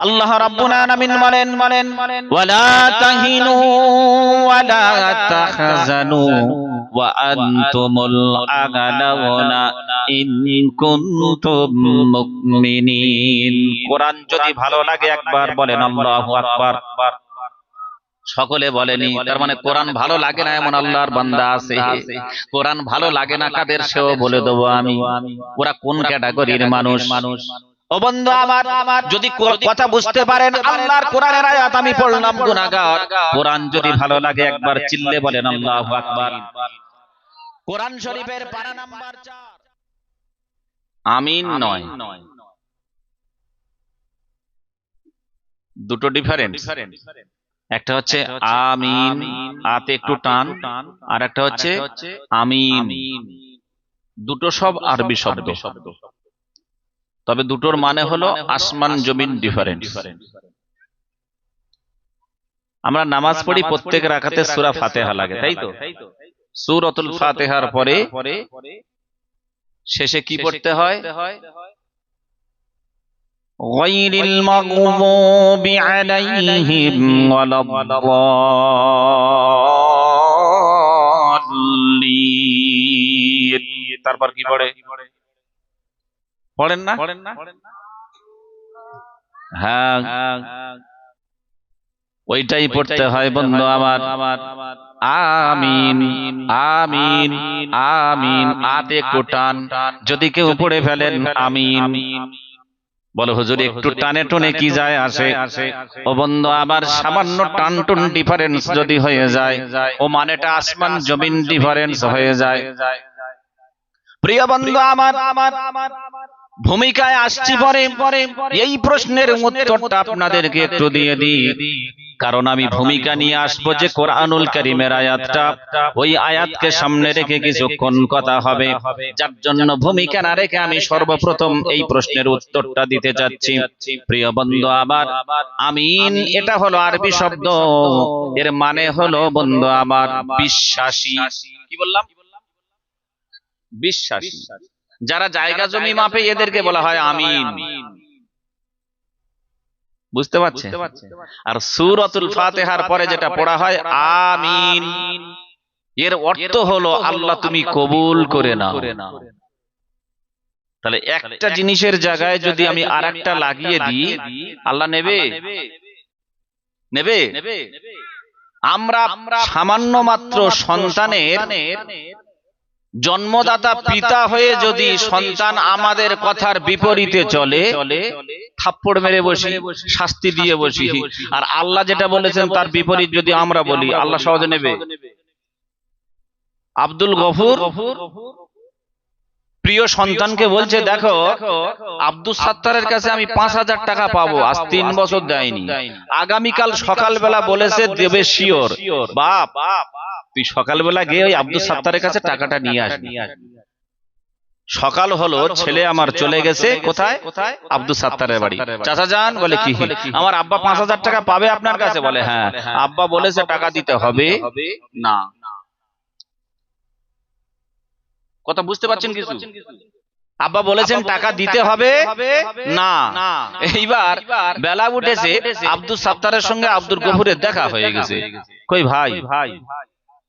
আল্লাহ রাব্বুল আলামিন বলেন বলেন ওয়ালা তাহিনু ওয়ালা তাহজানু ওয়া আনতুমুল আগালাউনা ইন কুনতুম মুমিনিন। কোরআন যদি ভালো লাগে একবার বলেন, আল্লাহু আকবার। সকলে বলেনি, তার মানে কোরআন ভালো লাগে না এমন আল্লাহর বান্দা আছে। কোরআন ভালো লাগে না কাদের সেও বলে দেবো আমি। ওরা কোন ক্যাটাগরির মানুষ মানুষ? ও বন্ধু আমার যদি কথা বুঝতে পারেন আল্লাহর কোরআনের আয়াত আমি পড়লাম গুনাহগার। কোরআন যদি ভালো লাগে একবার চিল্লে বলেন আল্লাহু আকবার। কোরআন শরীফের পারা নাম্বার 4 আমিন নয়। দুটো ডিফারেন্ট একটা হচ্ছে আমিন আতে একটু টান আর একটা হচ্ছে আমিন। দুটো সব আরবি শব্দ। তবে দুটোর মানে হলো আসমান জমিন ডিফারেন্ট আমরা নামাজ পড়ি প্রত্যেক রাখাতে সুরা ফাতেহা লাগে তাই তো সুরতুল ফাতেহার পরে শেষে কি পড়তে হয় غير المغضوب عليهم ولا الضالين তারপর কি পড়ে পড়েন না? পড়েন না? হ্যাঁ। ওইটাই পড়তে হয় বন্ধু আমার। আমিন আমিন আমিন আতে একটু টান যদি কেউ পড়ে ফেলেন আমিন। বলো হুজুর একটু টানে টনে কি যায় আসে? ও বন্ধু আবার সামান্য টান টুন ডিফারেন্স যদি হয়ে যায় ও মানেটা আসমান জমিন ডিফারেন্স হয়ে যায়। প্রিয় বন্ধু আমার আমার আমার ভূমিকায় আসছি পরে। পরে এই প্রশ্নের উত্তরটা আপনাদেরকে একটু দিয়ে দিই। কারণ আমি ভূমিকা নিয়ে আসব যে কোরআনুল করিমের আয়াতটা। ওই আয়াতকে সামনে রেখে কিছুক্ষণ কথা হবে। যার জন্য ভূমিকা না রেখে আমি সর্বপ্রথম এই প্রশ্নের উত্তরটা দিতে যাচ্ছি। প্রিয় বন্ধু, আবার আমিন, এটা হলো আরবি শব্দ। এর মানে হলো, বন্ধু আমার বিশ্বাসী। কি বললাম? বিশ্বাসী। যারা জায়গা জমি মাপে এদেরকে বলা হয় আমিন। বুঝতে পারছে। আর সুরতুল ফাতেহার পরে যেটা পড়া হয় আমিন। এর অর্থ হলো আল্লাহ তুমি কবুল করে নাও। তাহলে একটা জিনিসের জায়গায় যদি আমি আর একটা লাগিয়ে দিই আল্লাহ নেবে? নেবে। আমরা সামান্য মাত্র সন্তানের জন্মদাতা পিতা হয়ে যদি সন্তান আমাদের কথার বিপরীতে চলে থাপ্পড় মেরে বসি শাস্তি দিয়ে বসি। আর আল্লাহ যেটা বলেছেন তার বিপরীত যদি আমরা বলি আল্লাহ সহজে নেবে। আব্দুল গফুর প্রিয় সন্তানকে বলছে দেখো আব্দুল সাত্তারের কাছে আমি পাঁচ হাজার টাকা পাবো আজ তিন বছর দেয়নি। আগামীকাল সকালবেলা বলেছে দেবে শিওর। বাপ তুই সকালবেলা গিয়ে ওই আব্দুল সাত্তারের কাছে টাকাটা নিয়ে আসবি সকাল হলো, ছেলে আমার চলে গেছে, কোথায়? আব্দুল সাত্তারের বাড়ি। চাচা যান, বলে কি? আমার আব্বা পাঁচ হাজার টাকা পাবে আপনার কাছে? বলে হ্যাঁ। আব্বা বলেছে, টাকা দিতে হবে। না। কথা বুঝতে পারছেন কিছু? আব্বা বলেছেন, টাকা দিতে হবে। না। এইবার বেলা উঠেছে আব্দুল সাত্তারের সঙ্গে আব্দুল গফুরের দেখা হয়ে গেছে। কই ভাই ভাই?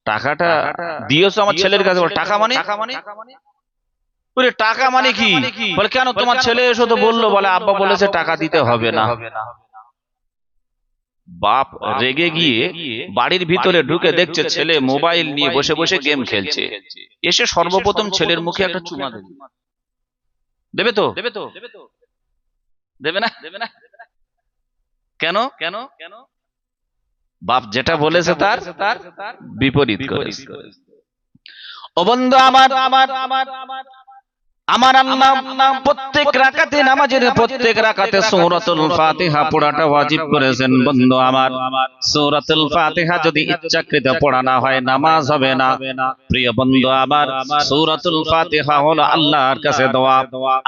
টাকাটা দিয়েছ আমার ছেলের কাছে টাকা মানে? বলে, টাকা মানে? কি? বলে কেন তোমার ছেলে এসো তো বলল বলে আব্বা বলেছে টাকা দিতে হবে না। বাপ রেগে গিয়ে বাড়ির ভিতরে ঢুকে দেখছে ছেলে মোবাইল নিয়ে বসে বসে গেম খেলছে। এসে সর্বপ্রথম ছেলের মুখে একটা চুমা দেবে। দেবে। তো? দেবে তো? দেবে না? দেবে না? কেন? কেন কেন বাপ যেটা বলেছে তার তার বিপরীত করেছে। অবন্ধ আমার আমার আমার আমার আমার আল্লাহ প্রত্যেক রাকাতে নামাজের প্রত্যেক রাকাতে সূরাতুল ফাতিহা পড়াটা ওয়াজিব করেছেন বন্ধু আমার। সূরাতুল ফাতিহা যদি ইচ্ছাকৃত পড়া না হয়, নামাজ হবে না। প্রিয় বন্ধু আমার, সূরাতুল ফাতিহা হলো আল্লাহর কাছে দোয়া।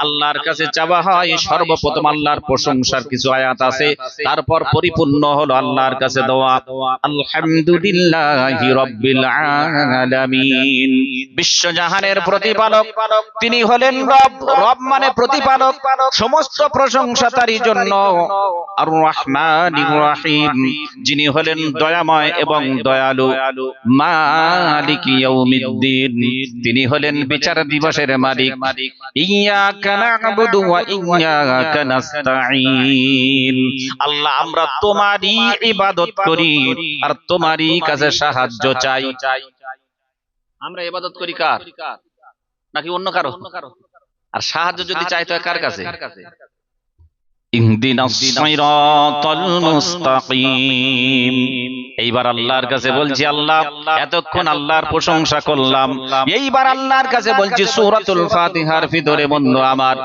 আল্লাহর কাছে চাওয়া হয়, সর্বপ্রথম আল্লাহর প্রশংসার কিছু আয়াত আছে, তারপর পরিপূর্ণ হলো আল্লাহর কাছে দোয়া। আলহামদুলিল্লাহি রাব্বিল আলামিন। বিশ্বজাহানের প্রতিপালক, তিনি হলেন হলেন রব রব মানে প্রতিপালক, সমস্ত প্রশংসা তারই জন্য যিনি হলেন দয়াময় এবং দয়ালু মালিক তিনি হলেন বিচার দিবসের মালিক। আল্লাহ, আমরা তোমারই ইবাদত করি আর তোমারই কাছে সাহায্য চাই। আমরা ইবাদত করি কার? নাকি অন্য কারও? আর সাহায্য যদি চাই তো কার কাছে? এইবার আল্লাহর কাছে বলছি আল্লাহ এতক্ষণ আল্লাহর প্রশংসা করলাম। এইবার আল্লাহর কাছে বলছি সূরাতুল ফাতিহার ভিতরে বন্ধু আমার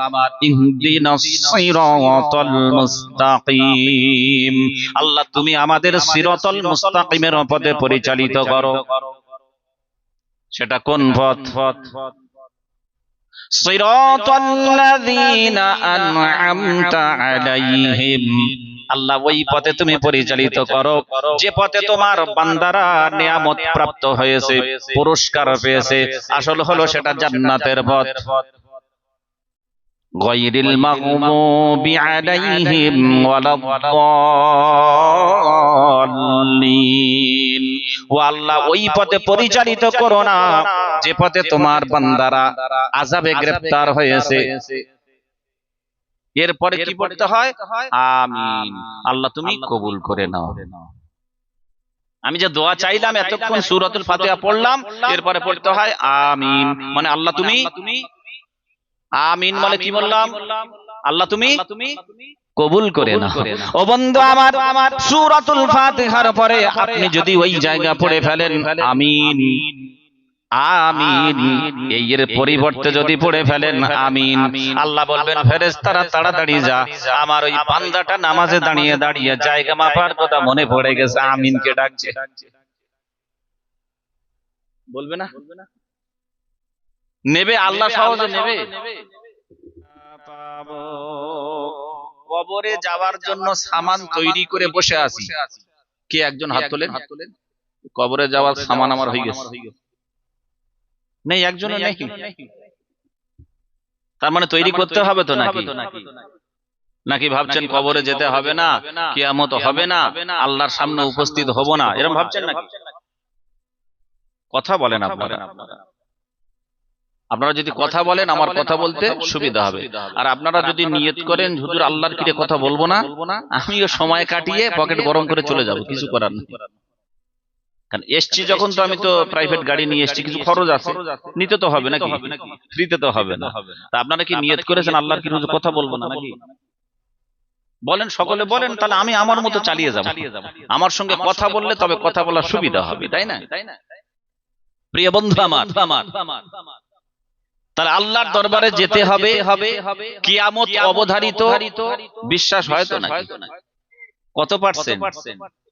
মুস্তাকিম। আল্লাহ তুমি আমাদের সিরাতাল মুস্তাকিমের পথে পরিচালিত করো। সেটা কোন পথ? পথ পথ? صراط الذين أنعمت عليهم আল্লাহ ওই পথে তুমি পরিচালিত করো যে পথে তোমার বান্দারা নিয়ামত প্রাপ্ত হয়েছে পুরস্কার পেয়েছে আসল হলো সেটা জান্নাতের পথ গয়রিল মাগমুবি আলাইহিম ওয়ালাদ-দাল্লিন ও আল্লাহ ওই পথে পরিচালিত করো না যে পথে তোমার বান্দারা আযাবে গ্রেফতার হয়েছে। এরপরে কি পড়তে হয়? আমিন। আল্লাহ তুমি কবুল করে নাও। আমি যে দোয়া চাইলাম এতক্ষণ সূরাতুল ফাতিহা পড়লাম এরপরে পড়তে হয় আমিন। মানে আল্লাহ তুমি আমিন মানে কি বললাম? আল্লাহ তুমি কবুল করে না ও বন্ধু আমার আমার সূরাতুল ফাতিহার পরে আপনি যদি ওই জায়গা পড়ে ফেলেন আমিন। আমিন। এর পরিবর্তে যদি পড়ে ফেলেন আমিন। আল্লাহ বলবেন ফেরেশতারা তাড়াতাড়ি যা। আমার ওই বান্দাটা নামাজে দাঁড়িয়ে দাঁড়িয়ে জায়গা মাপার কথা মনে পড়ে গেছে আমিনকে ডাকছে। বলবে না? নেবে আল্লাহ সহজে নেবে। কবরে যাওয়ার জন্য সামান তৈরি করে বসে আছি। কে একজন হাত তোলেন? কবরে যাওয়ার সামান আমার হয়ে গেছে। নেই একজনও নেই তার মানে তৈরি করতে হবে তো নাকি? নাকি? ভাবছেন কবরে যেতে হবে না? কিয়ামত হবে না? আল্লাহর সামনে উপস্থিত হব না? এরকম ভাবছেন নাকি? কথা বলেন আপনারা। আপনারা। যদি কথা বলেন আমার কথা বলতে সুবিধা হবে। আর আপনারা যদি নিয়ত করেন হুজুর আল্লাহর কিরে কথা বলব না? আমিও সময় কাটিয়ে পকেট গরম করে চলে যাব কিছু করার নেই। কারণ এসছি যখন তো আমি তো প্রাইভেট গাড়ি নিয়ে এসছি কিছু খরচ আছে। নিতে তো হবে নাকি? ফ্রিতে তো হবে না। তা আপনারা কি নিয়ত করেছেন? আল্লাহর কি কথা বলব না নাকি? বলেন সকলে বলেন তাহলে আমি আমার মতো চালিয়ে যাব। আমার সঙ্গে কথা বললে তবে কথা বলার সুবিধা হবে তাই না? প্রিয় বন্ধু আমার আমার। তাহলে আল্লাহর দরবারে যেতে হবে হবে কিয়ামত অবধারিত বিশ্বাস হয় তো না কত পার্সেন্ট?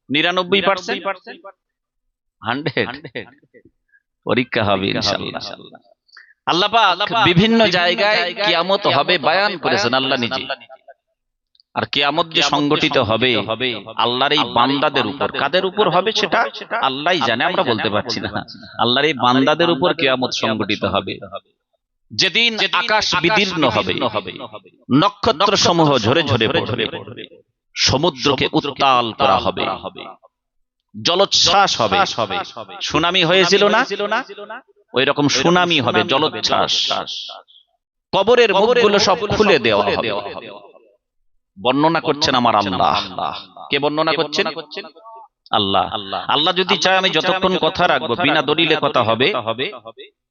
নিরানব্বই পার্সেন্ট? হান্ড্রেড। পরীক্ষা হবে ইনশাআল্লাহ আল্লাহ পাক বিভিন্ন জায়গায় কিয়ামত হবে বায়ান করেছেন আল্লাহ নিজে। আর কিয়ামত যে সংগঠিত হবে আল্লাহর এই বান্দাদের উপর। কাদের উপর হবে সেটা আল্লাহই জানে আমরা বলতে পারছি না। আল্লাহর এই বান্দাদের উপর কিয়ামত সংগঠিত হবে। যেদিন আকাশ বিদীর্ণ হবে নক্ষত্র সমূহ ঝরে ঝরে পড়বে। সমুদ্রকে উত্তাল করা হবে। জলোচ্ছ্বাস হবে। সুনামি হয়েছিল না? ওই রকম সুনামি হবে জলোচ্ছ্বাস। কবরের মুখগুলো সব খুলে দেওয়া হবে। বর্ণনা করছেন আমার আল্লাহ। কে বর্ণনা করছেন? আল্লাহ। আল্লাহ। যদি চায় আমি যতক্ষণ কথা রাখব বিনা দলিলে কথা হবে হবে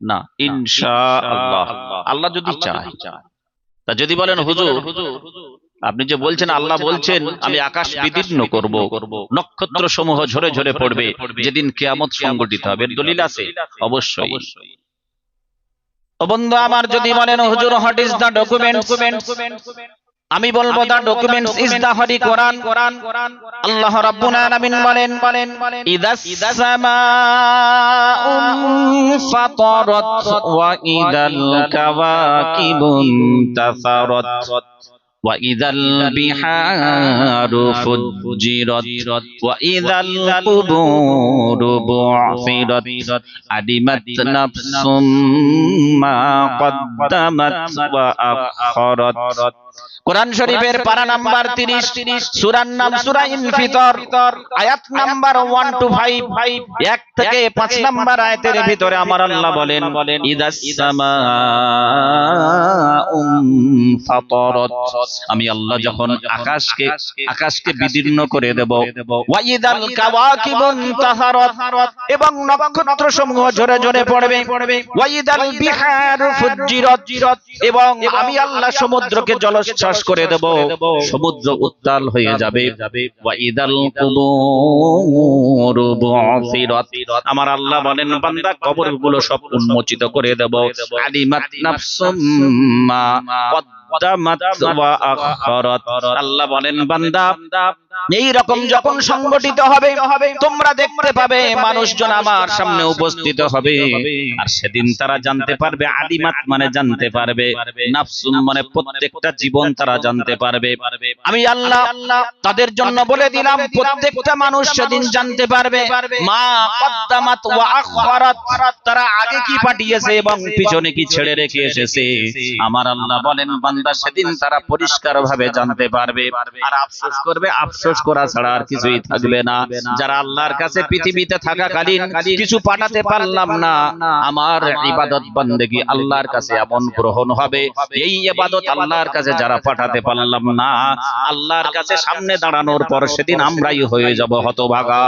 না ইনশা আল্লাহ আল্লাহ যদি চায়। তা যদি বলেন হুজুর আপনি যে বলছেন আল্লাহ বলছেন আমি আকাশ বিদীর্ণ করব নক্ষত্র সমূহ ঝরে ঝরে পড়বে যেদিন কেয়ামত সংগঠিত হবে দলিল আছে অবশ্যই। বন্ধু আমার যদি বলেন হুজুর হোয়াট ইজ দা ডকুমেন্ট আমি বলব the documents is the holy Quran Allah রাব্বুল আলামিন বলেন বলেন ইদাস সামাউন ফাতারাত ওয়া ইদাল কাওয়াকিবুন তাসারাত। وإذا البحار فجرت وإذا القبور بعثرت علمت نفس ما قدمت وأخرت কোরআন শরীফের পারা নাম্বার 30 সূরার নাম সূরা ইনফিতর আয়াত নাম্বার 1 টু 5 এক থেকে 5 নাম্বার আয়াতের ভিতরে আমার আল্লাহ বলেন ইদাস সামাউম আমি আল্লাহ যখন আকাশকে আকাশকে বিদীর্ণ করে দেব। এবং নক্ষত্র সমূহ ঝরে ঝরে পড়বে। ওয়াইদাল বিহার এবং আমি আল্লাহ সমুদ্রকে জলোচ্ছ্বাস করে দেব। সমুদ্র উত্তাল হয়ে যাবে। আমার আল্লাহ বলেন, বান্দা, কবরগুলো সব উন্মোচিত করে দেব। আলিমাত আল্লাহ বলেন বান্দা এই রকম যখন সংগঠিত হবে, তোমরা দেখতে পাবে মানুষজন আমার সামনে উপস্থিত হবে। আর সেদিন তারা জানতে পারবে আলিমাত মানে জানতে পারবে নাফসুম মানে প্রত্যেকটা জীবন তারা জানতে পারবে। আমি আল্লাহ তাদের জন্য বলে দিলাম, প্রত্যেকটা মানুষ সেদিন জানতে পারবে, মা কদ্দামাত ওয়া আখরাত তারা আগে কি পাঠিয়েছে এবং পিছনে কি ছেড়ে রেখে এসেছে। আমার আল্লাহ বলেন, বান্দা সেদিন তারা পরিষ্কার ভাবে জানতে পারবে। আর আফসোস করবে, আফসোস করা ছাড়া আর কিছুই থাকবে না। যারা আল্লাহর কাছে পৃথিবীতে থাকাকালীন কিছু পাঠাতে পারলাম না, আমার ইবাদত বন্দেগী আল্লাহর কাছে এমন গ্রহণ হবে। এই ইবাদত আল্লাহর কাছে যারা পাঠাতে পারলাম না, আল্লাহর কাছে সামনে দাঁড়ানোর পর সেদিন আমরাই হয়ে যাব হতভাগা।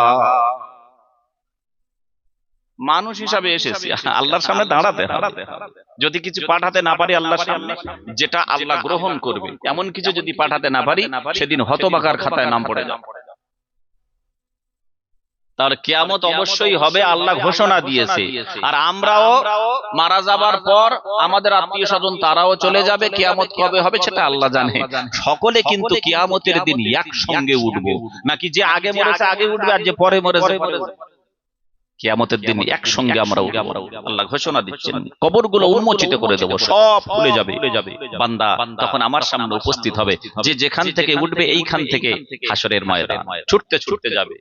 মানুষ হিসাবে এসেছি। আল্লাহর সামনে দাঁড়াতে দাঁড়াতে যদি কিছু পাঠাতে না পারি আল্লাহর সামনে যেটা আল্লাহ গ্রহণ করবে এমন কিছু যদি পাঠাতে না পারি সেদিন হতবাকার খাতায় নাম পড়ে যাবে। তার কেয়ামত অবশ্যই হবে আল্লাহ ঘোষণা দিয়েছে। আর আমরাও মারা যাবার পর আমাদের আত্মীয় স্বজন তারাও চলে যাবে। কিয়ামত কবে হবে সেটা আল্লাহ জানে। সকলে কিন্তু কিয়ামতের দিন একসঙ্গে উঠবো। নাকি যে আগে মরেছে আগে উঠবে আর যে পরে মরেছে। কিয়ামতের দিন একসঙ্গে আমরা আল্লাহ ঘোষণা দিচ্ছেন কবরগুলো উন্মোচিত করে দেবো সব খুলে যাবে। বান্দা তখন আমার সামনে উপস্থিত হবে যে যেখান থেকে উঠবে এইখান থেকে হাসরের ময়দান। ছুটতে ছুটতে যাবে।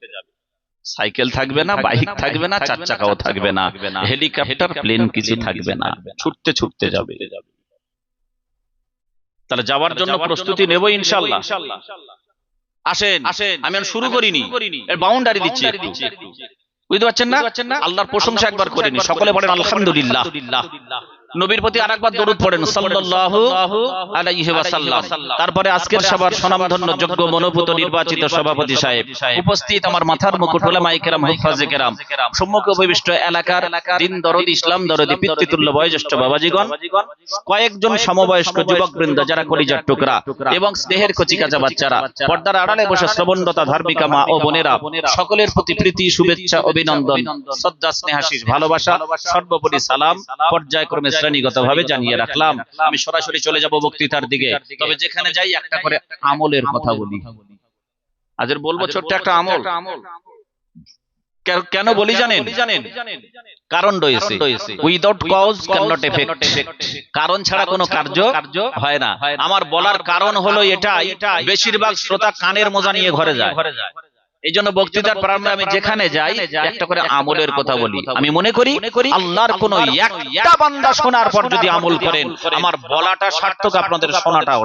সাইকেল থাকবে না বাইক থাকবে না চার চাকাও থাকবে না। হেলিকপ্টার প্লেন কিছু থাকবে না। ছুটতে ছুটতে যাবে। তাহলে যাওয়ার জন্য প্রস্তুতি নেব ইনশাল্লাহ। আসেন। আসেন। আমি শুরু করিনি। এর বাউন্ডারি দিচ্ছি। বুঝতে পারছেন না? আল্লাহর প্রশংসা একবার করেনি। সকলে বলেন আলহামদুলিল্লাহ। নবীর প্রতি আরেকবার দরুদ পড়েন সাল্লাল্লাহু আলাইহি ওয়াসাল্লাম। তারপরে আজকের সবার স্বনামধন্য যোগ্য মনোভূত নির্বাচিত সভাপতি সাহেব। উপস্থিত আমার মাথার মুকুট ওলামায়ে কেরাম। হুফাজে কেরাম। সম্মুখে উপবিষ্ট এলাকার দিন দরদি ইসলাম দরদি পিতৃতুল্য বয়োজ্যেষ্ঠ বাবাজিগণ। কয়েকজন সমবয়স্ক যুবকবৃন্দ যারা কলিজার টুকরা এবং স্নেহের কচিকাচা বাচ্চারা। পর্দার আড়ালে বসে শ্রবণরতা ধার্মিকা মা ও বোনেরা। সকলের প্রতি প্রীতি শুভেচ্ছা অভিনন্দন। শ্রদ্ধা স্নেহাশিস ভালোবাসা সর্বোপরি সালাম পর্যায়ক্রমে শ্রেণীগত ভাবে জানিয়ে রাখলাম আমি সরাসরি চলে যাব বক্তৃতার দিকে। তবে যেখানে যাই একটা করে আমলের কথা বলি। আজের বলব ছোট্ট একটা আমল। কেন- বলি জানেন? কারণ রয়েছে। Without cause can not effect কারণ ছাড়া কোনো কার্য হয় না। আমার বলার কারণ হলো এটাই। বেশিরভাগ শ্রোতা কানের মোজা নিয়ে ঘরে যায়। এই জন্য বক্তৃতার প্রারম্ভে আমি যেখানে যাই একটা করে আমলের কথা বলি। আমি মনে করি আল্লাহর কোন একটা বান্দা শোনার পর যদি আমল করেন আমার বলাটা সার্থক আপনাদের শোনাটাও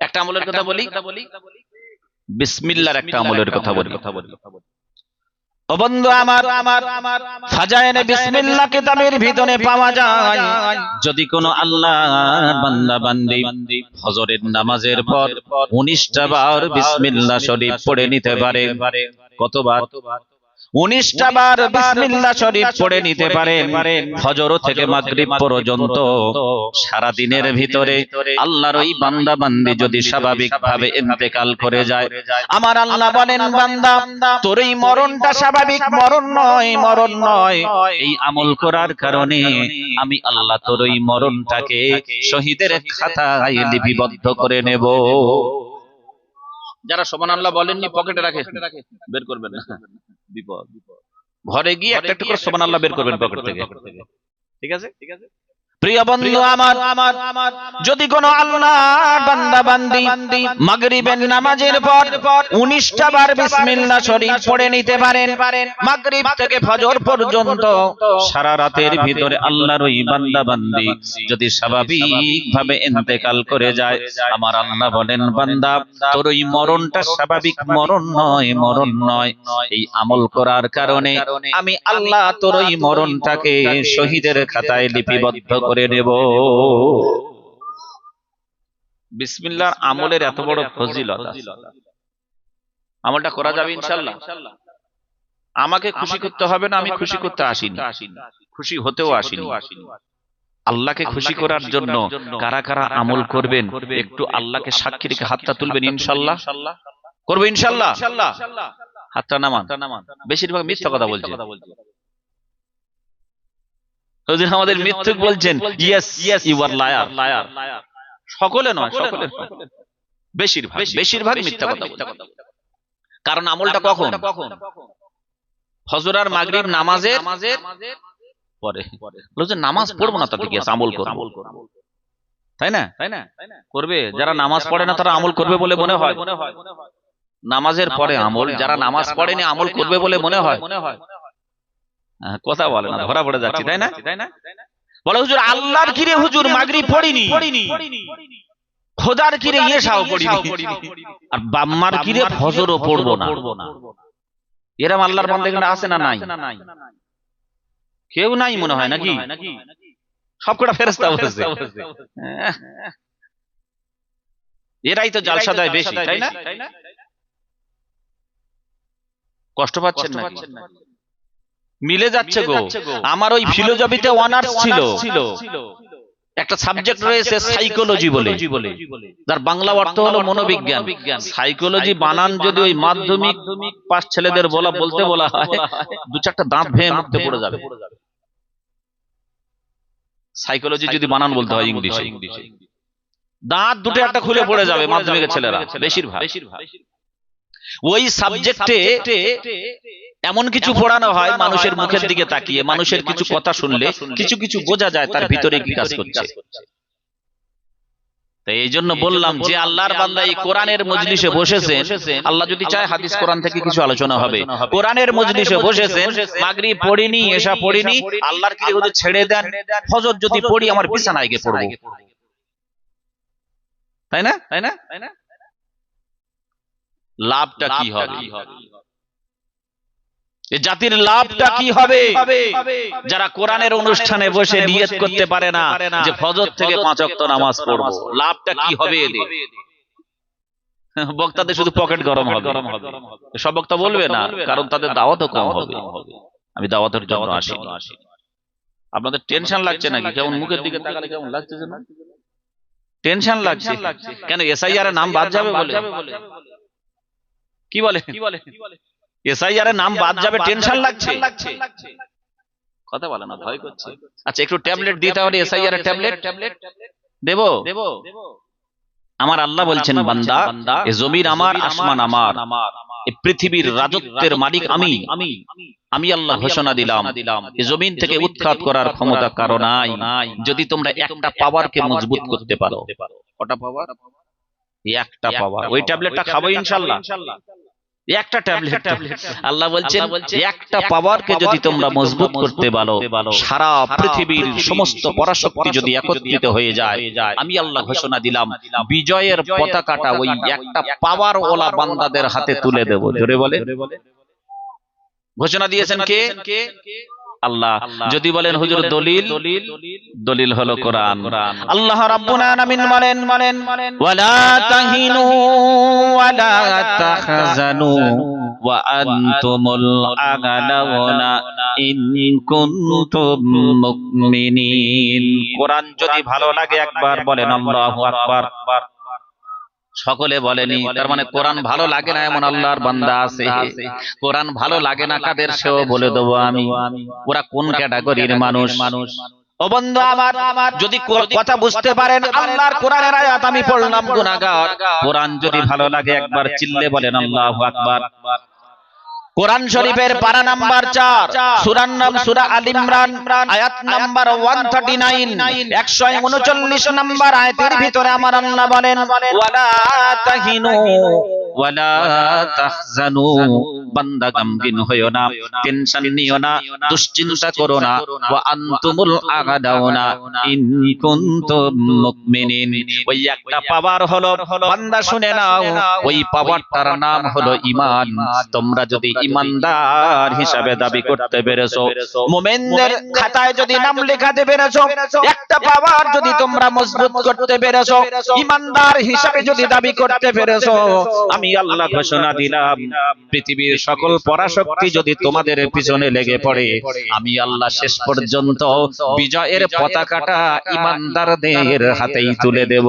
একটা আমলের কথা বলি? বিসমিল্লার একটা আমলের কথা বলি। ভিতরে পাওয়া যায়। যদি কোন আল্লাহ বান্দা বান্দি ফজরের নামাজের পর 19টা বার বিসমিল্লাহ শরীফ পড়ে নিতে পারে, কতবার? উনিশটা বার বিসমিল্লাহ শরীফ পড়ে নিতে থেকে মাগরিব পর্যন্ত। সারা দিনের ভিতরে আল্লাহর ওই বান্দা বান্দি যদি স্বাভাবিক ভাবে ইন্তেকাল করে যায়। আমার আল্লাহ বলেন, বান্দা, তোর এই মরণটা স্বাভাবিক মরণ নয় মরণ নয়। এই আমল করার কারণে আমি আল্লাহ তোর ওই মরণটাকে শহীদের খাতায় লিপিবদ্ধ করে নেব। যারা সমান আল্লাহ বলেননি পকেটে রাখে। বের করবেন। না বিপদ। ঘরে গিয়ে একটা একটা করে সোমান আল্লাহ বের করবেন পকেট থেকে। ঠিক আছে? ঠিক আছে? প্রিয় বন্ধু আমার যদি কোন আল্লাহ বান্দা বান্দি মাগরিবের নামাজের পর উনিশটা বার বিসমিল্লাহ শরীফ পড়ে নিতে পারেন মাগরিব থেকে ফজর পর্যন্ত সারা রাতের ভিতরে আল্লাহর ওই বান্দা বান্দি যদি স্বাভাবিক ভাবে ইন্তেকাল করে যায় আমার আল্লাহ বলেন বান্দা তোর ওই মরণটা স্বাভাবিক মরণ নয় মরণ নয়। এই আমল করার কারণে আমি আল্লাহ তোর ওই মরণটাকে শহীদের খাতায় লিপিবদ্ধ করে নেব। বিসমিল্লাহর আমলের এত বড় ফজিলত আমলটা করা যাবে ইনশাল্লাহ আমাকে খুশি করতে হবে না আমি খুশি করতে আসিনি। খুশি হতেও আসিনি। আল্লাহকে খুশি করার জন্য কারা কারা আমল করবেন একটু আল্লাহকে সাক্ষী রেখে হাতটা তুলবেন ইনশাল্লাহ করব ইনশাল্লাহ হাতটা নামান। বেশিরভাগ মিথ্যা কথা বলছে। হুজুর আমাদের মৃত্যুক বলছেন yes yes you are liar liar সকলে নয় সকলে বেশিরভাগ বেশিরভাগ মিথ্যা কথা কারণ আমলটা কখন? ফজর আর মাগরিব নামাজের পরে। বলছে নামাজ পড়ব না তাতে কি আছে, আমল করব। তাই না? তাই না? করবে। যারা নামাজ পড়ে না তারা আমল করবে বলে মনে হয়। নামাজের পরে আমল যারা নামাজ পড়েনি আমল করবে বলে মনে হয়। হ্যাঁ, কথা বলে না ধরা পড়ে যাচ্ছি তাই না? বলে হুজুর আল্লাহর কিরে হুজুর মাগরিব পড়িনি। খোদার কিরে ইয়েশাও পড়িনি। আর বাম্মার কিরে ফজরও পড়ব না। এরম আল্লাহর বান্দা এখানে আছে না নাই? কেউ নাই মনে হয় নাকি? সবকটা ফেরেস্তা হ্যাঁ। এরাই তো জালসা দেয় বেশি তাই না? কষ্ট পাচ্ছেন না মিলে যাচ্ছে গো। আমার ওই ফিলোজফিতে অনার্স ছিল। একটা সাবজেক্ট রয়েছে সাইকোলজি বলে। তার বাংলা অর্থ হলো মনোবিজ্ঞান। সাইকোলজি বানান যদি ওই মাধ্যমিক পাস ছেলেদের বলা বলতে বলা হয়। দু চারটা দাঁত ভেঙে মুখতে পড়ে যাবে। সাইকোলজি যদি বানান বলতে হয় ইংলিশে। দাঁত দুটো একটা খুলে পড়ে যাবে মাধ্যমিকের ছেলেরা। বেশিরভাগ। বেশিরভাগ। ওই সাবজেক্টে এমন কিছু পড়ানো হয় মানুষের মুখের দিকে তাকিয়ে মানুষের কিছু কথা শুনলে কিছু কিছু বোঝা যায় তার ভিতরে কি কাজ করছে। এই জন্য বললাম যে আল্লাহর বান্দা এই কোরআনের মজলিসে বসেছেন। আল্লাহ যদি চায় হাদিস কোরআন থেকে কিছু আলোচনা হবে। কোরআনের মজলিসে বসেছেন মাগরিব পড়িনি এসা পড়িনি আল্লাহর কি হুজুর ছেড়ে দেন ফজর যদি পড়ি আমার বিছানায় গিয়ে পড়ব। তাই না তাই না? তাই না? লাভটা কি হবে? জাতির লাভটা কি হবে? যারা কোরআনের অনুষ্ঠানে বসে নিয়ত করতে পারে না যে ফজর থেকে পাঁচ ওয়াক্ত নামাজ পড়ব। লাভটা কি হবে এদের? বক্তাদের শুধু পকেট গরম হবে। সব বক্তা বলবে না কারণ তাদের দাওয়াতও কম হবে। আমি দাওয়াতের জন্য আসি আপনাদের টেনশন লাগছে নাকি? কেমন মুখের দিকে তাকালে কেমন লাগছে যেন? টেনশন লাগছে। কেন এসআইআর এর নাম বাদ যাবে বলে? কি বলে? কি বলে? এসআইআর এর নাম বাদ যাবে টেনশন লাগছে। কথা বলে না ভয় করছে। আচ্ছা একটু ট্যাবলেট দিতে হবে এসআইআর এর ট্যাবলেট ট্যাবলেট দেবো? দেবো। আমার আল্লাহ বলছেন বান্দা এ জমির আমার আসমান আমার এ পৃথিবীর রাজত্বের মালিক আমি। আমি। আমি আল্লাহ ঘোষণা দিলাম। এ জমিন থেকে উৎখাত করার ক্ষমতা কারও নাই। যদি তোমরা একটা পাওয়ারকে মজবুত করতে পারো। কটা পাওয়ার একটা পাওয়ার ওই ট্যাবলেটটা খাব ইনশাল্লাহ। একটা ট্যাবলেট। আল্লাহ বলছেন একটা পাওয়ারকে যদি তোমরা মজবুত করতে পারো সারা পৃথিবীর সমস্ত পরাশক্তি যদি একত্রিত হয়ে যায় আমি আল্লাহ ঘোষণা দিলাম বিজয়ের পতাকাটা ওই একটা পাওয়ার ওলা বান্দাদের হাতে তুলে দেব জোরে বলে। ঘোষণা দিয়েছেন কে? আল্লাহ। যদি বলেন হুজুর দলিল দলিল হলো কোরআন। আল্লাহ রাব্বুল আলামিন বলেন বলেন ওয়ালা তাহিনু ওয়ালা তাহজানু ওয়া আনতুমুল আগালাউনা ইন কুনতুম মুমিনিন কোরআন যদি ভালো লাগে একবার বলেন আল্লাহু আকবার। সকলে বলেনি তার মানে কোরআন ভালো লাগে না এমন আল্লাহর বান্দা আছে। কোরআন ভালো লাগে না কাদের সেও বলে দেবো আমি। ওরা কোন ক্যাটাগরির মানুষ? মানুষ? ও বন্ধু আমার যদি কথা বুঝতে পারেন আল্লাহর কোরআনের আয়াত আমি পড়লাম গুনাহগার। কোরআন যদি ভালো লাগে একবার চিল্লে বলেন আল্লাহু আকবার। কোরআন শরীফের পারা নাম্বার চার সুরার নাম সুরা আল ইমরান আয়াত নাম্বার ওয়ান থার্টি নাইন একশো উনচল্লিশ নাম্বার আয়াতের ভিতরে আমার আল্লাহ বলেন ওয়ালা তাহিনু তোমরা যদি ঈমানদার হিসাবে দাবি করতে পেরেছ, মুমিনদের খাতায় যদি নাম লেখাতে পেরেছ, একটা পাওয়ার যদি তোমরা মজবুত করতে পেরেছ, ঈমানদার হিসাবে যদি দাবি করতে পেরেছ, আমি আল্লাহ ঘোষণা দিলাম। পৃথিবীর সকল পরাশক্তি যদি তোমাদের পিছনে লেগে পড়ে আমি আল্লাহ শেষ পর্যন্ত বিজয়ের পতাকাটা ঈমানদারদের হাতেই তুলে দেব।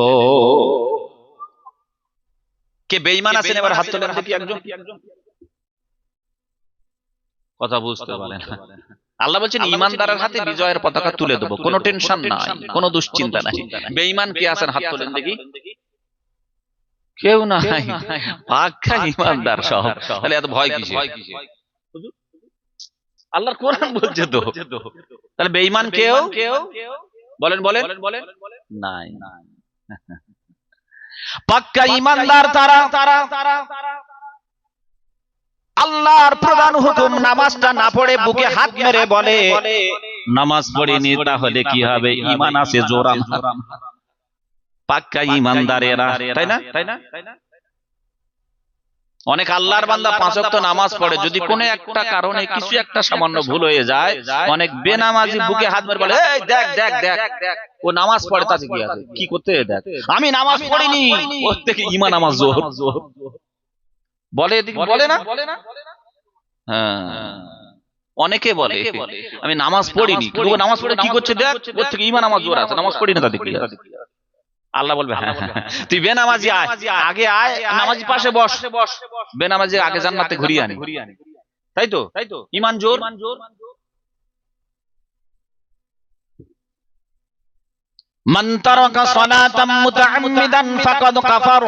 কে বেঈমান আছেন এবার হাত তোলেন দেখি একজন। কথা বুঝতে পারেন আল্লাহ বলছেন ইমানদারের হাতে বিজয়ের পতাকা তুলে দেবো। কোনো টেনশন নাই কোনো দুশ্চিন্তা নাই। বেঈমান কে আছেন? হাত তোলেন দেখি। কেউ নাই পাক্কা ইমানদার সব। তাহলে এত ভয় কিসে আল্লাহর কোরআন বলছে তো। তাহলে বেঈমান কেউ? বলেন বলেন। নাই। পাক্কা ইমানদার তারা তারা। তারা। আল্লাহর প্রধান হুকুম নামাজটা না পড়ে বুকে হাত মেরে বলে। নামাজ পড়িনি তাহলে কি হবে? ইমান আছে জোরাম। পাক্কা ইমানদারেরা তাই না? তাই না? অনেক আল্লাহর বান্দা পাঁচ ওয়াক্ত নামাজ পড়ে যদি কোনো একটা কারণে কিছু একটা সামান্য ভুল হয়ে যায় অনেক বেনামাজি বুকে হাত মেরে বলে এই দেখ দেখ দেখ ও নামাজ পড়ে তাতে কি আছে? কি করতে দেখ? আমি নামাজ পড়িনি। ওর থেকে ইমান আমার জোর বলে এদিকে বলে না? হ্যাঁ। অনেকে বলে আমি নামাজ পড়িনি। কিন্তু নামাজ পড়ে কি করছে? দেখ ওর থেকে ইমান আমার জোর আছে। নামাজ পড়ি। না তাদের কি আছে? আল্লাহ বলবে হ্যাঁ হ্যাঁ। তুই বেনামাজি আয়। আগে আয় নামাজি পাশে বস। বেনামাজি আগে জান্নাতে ঘুরিয়ে আনি। তাই তো? তাই তো। ইমান জোর। জোর। من ترك صلاة متعمدا فقد كفر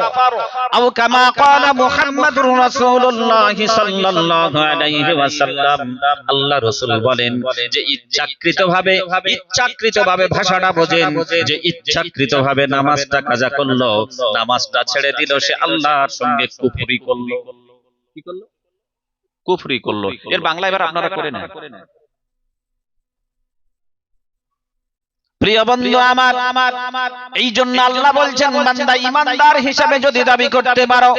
أو كما قال محمد رسول الله صلى الله عليه وسلم আল্লাহ রসুল বলেন যে ইচ্ছাকৃত ভাবে ইচ্ছাকৃত ভাবে ভাষাটা বোঝেন যে ইচ্ছাকৃত ভাবে নামাজটা কাজা করলো নামাজটা ছেড়ে দিল সে আল্লাহর সঙ্গে কুফরি করলো কি করলো কুফরি করলো এর বাংলা এবার আপনারা করে নেন প্রিয় বন্ধু আমার এই জন্য আল্লাহ বলছেন বান্দা ইমানদার হিসাবে যদি দাবি করতে পারো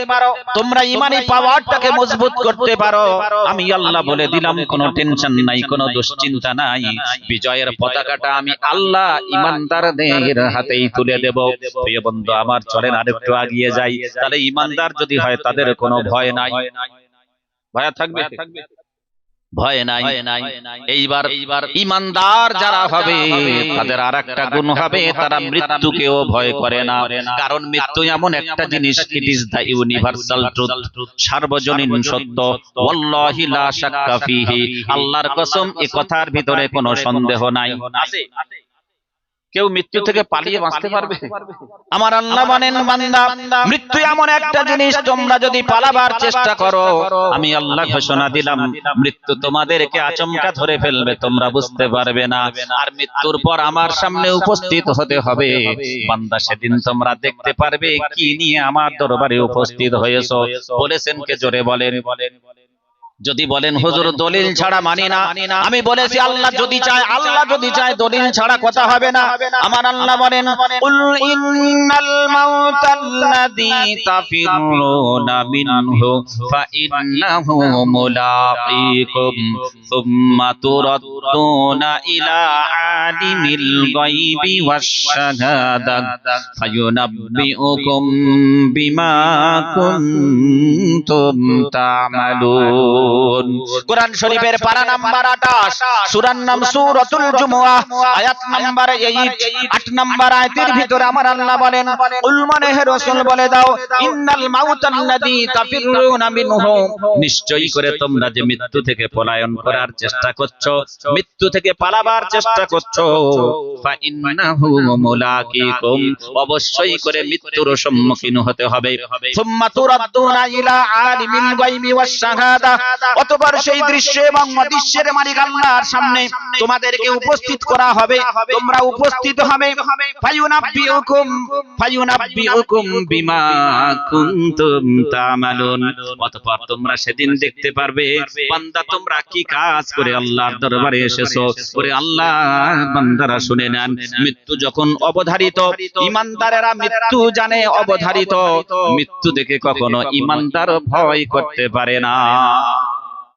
তোমরা ইমানি পাওয়ারটাকে মজবুত করতে পারো। আমি আল্লাহ বলে দিলাম কোনো টেনশন নাই কোনো দুশ্চিন্তা নাই। বিজয়ের পতাকাটা আমি আল্লাহ ইমানদারদের হাতেই তুলে দেব। প্রিয় বন্ধু আমার চলেন আরেকটু আগিয়ে যাই। তাহলে ইমানদার যদি হয় তাদের কোনো ভয় নাই। ভয় থাকবে। ভয় নাই। এইবার এইবার ইমানদার যারা হবে তাদের আর একটা গুণ হবে তারা মৃত্যুকেও ভয় করে না। কারণ মৃত্যু এমন একটা জিনিস it is the universal truth সার্বজনীন সত্য। ওয়াল্লাহি লা শাক্কা ফিহি। আল্লাহর কসম এই কথার ভিতরে কোনো সন্দেহ নাই। আছে? কেউ মৃত্যু থেকে পালিয়ে বাঁচতে পারবে? আমার আল্লাহ বলেন বান্দা। মৃত্যু এমন একটা জিনিস তোমরা যদি পালাবার চেষ্টা করো আমি আল্লাহ ঘোষণা দিলাম। মৃত্যু তোমাদেরকে আচমকা ধরে ফেলবে তোমরা বুঝতে পারবে না। আর মৃত্যুর পর আমার সামনে উপস্থিত হতে হবে। বান্দা সেদিন তোমরা দেখতে পারবে কি নিয়ে আমার দরবারে উপস্থিত হয়েছো। বলেছেন কে জোরে বলেন। যদি বলেন হুজুর দলিল ছাড়া মানি না। আমি বলেছি আল্লাহ যদি চায় আল্লাহ যদি চায় দলিল ছাড়া কথা হবে না। আমার আল্লাহ বলেন কুল ইন্নাল মাউতাল্লাযী তাফিরুনা মিনহু ফাইন্নাহু মুলাকীকুম সুম্মা তুরাদ্দুনা ইলা আলিমিল গায়বি ওয়াশ শাহাদা ফায়ুনাব্বিউকুম বিমা কুনতুম তা'মালুন কোরআন শরীফের পারা নাম্বার 28 সূরার নাম সূরাতুল জুমুআহ আয়াত নাম্বার 8 8 নাম্বার আয়াতের ভিতরে আমার আল্লাহ বলেন কুল মানে হে রাসূল বলে দাও ইন্নাল মাউতাল্লাযী তাফিরুনা মিনহু। নিশ্চয়ই করে তোমরা যে মৃত্যু থেকে পলায়ন করার চেষ্টা করছ মৃত্যু থেকে পালাবার চেষ্টা করছ ফা ইন্নাহু মুলাকীকুম। অবশ্যই করে মৃত্যুর সম্মুখীন হতে হবে। সুম্মা তুরাদ্দুনা ইলা আলিমিল গায়বি ওয়াশ শাহাদা। অতবার সেই দৃশ্য এবং অদৃশ্যের মালিক আল্লাহর সামনে তোমাদেরকে উপস্থিত করা হবে। তোমরা উপস্থিত হবে। ফায়ুনাব্বিউকুম ফায়ুনাব্বিউকুম বিমা কুনতুম তা'মালুন। অতঃপর তোমরা সেদিন দেখতে পারবে বান্দা তোমরা কি কাজ করে আল্লাহর দরবারে এসেছ? ওরে আল্লাহ বান্দারা শুনে নেন মৃত্যু যখন অবধারিত ইমানদারেরা মৃত্যু জানে অবধারিত। মৃত্যু দেখে কখনো ইমানদার ভয় করতে পারে না।